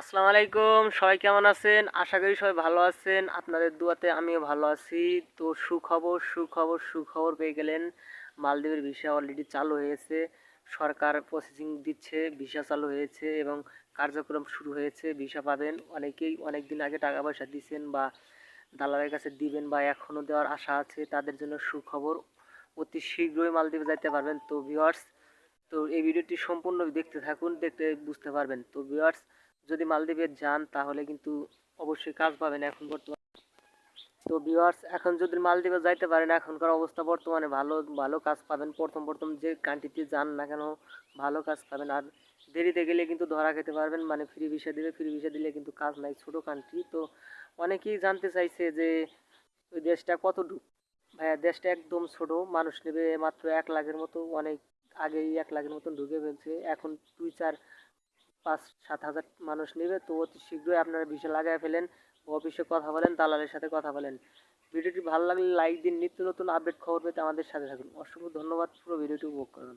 আসসালামু আলাইকুম, সবাই কেমন আছেন? আশা করি সবাই ভালো আছেন। আপনাদের দুয়াতে আমিও ভালো আছি। তো সুখবর সুখবর সুখবর পেয়ে গেলেন। মালদ্বীপের ভিসা অলরেডি চালু হয়েছে। সরকার প্রসেসিং দিচ্ছে, ভিসা চালু হয়েছে এবং কার্যক্রম শুরু হয়েছে। ভিসা পাবেন অনেকেই। অনেক দিন আগে টাকা পয়সা দিয়েছেন বা দালালের কাছে দিবেন বা এখনও দেওয়ার আশা আছে। তাদের জন্য সুখবর। অতি শীঘ্রই মালদ্বীপে যাইতে পারবেন। তো ভিউয়ার্স তো এই ভিডিওটি সম্পূর্ণ দেখতে থাকুন। দেখতে বুঝতে পারবেন। তো ভিউয়ার্স যদি মালদ্বীপে যান, তাহলে কিন্তু অবশ্যই কাজ পাবেন এখন বর্তমানে। তো ভিউয়ার্স এখন যদি মালদ্বীপে যাইতে পারেন, এখনকার অবস্থা বর্তমানে ভালো ভালো কাজ পাবেন। প্রথম প্রথম যে কান্ট্রিতে যান না কেন, ভালো কাজ পাবেন। আর দেরিতে গেলে কিন্তু ধরা খেতে পারবেন মানে ফ্রি ভিসা দিলে ফ্রি ভিসা দিলে কিন্তু কাজ নাই ছোটো কান্ট্রি তো অনেকেই জানতে চাইছে যে, ওই দেশটা কতটুকু? ভাইয়া, দেশটা একদম ছোট, মানুষ নেবে মাত্র এক লাখের মতো, অনেক আগেই এক লাখের মতন ঢুকে ফেলছে। এখন দুই, চার পাঁচ, সাত হাজার মানুষ নেবে, তো অতি শীঘ্রই আপনারা ভিসা লাগাই ফেলেন, অফিসে কথা বলেন, দালালের সাথে কথা বলেন। ভিডিওটি ভালো লাগলে লাইক দিন নিত্য নতুন আপডেট খবর পেতে আমাদের সাথে থাকুন। অসংখ্য ধন্যবাদ, পুরো ভিডিওটি উপভোগ করুন।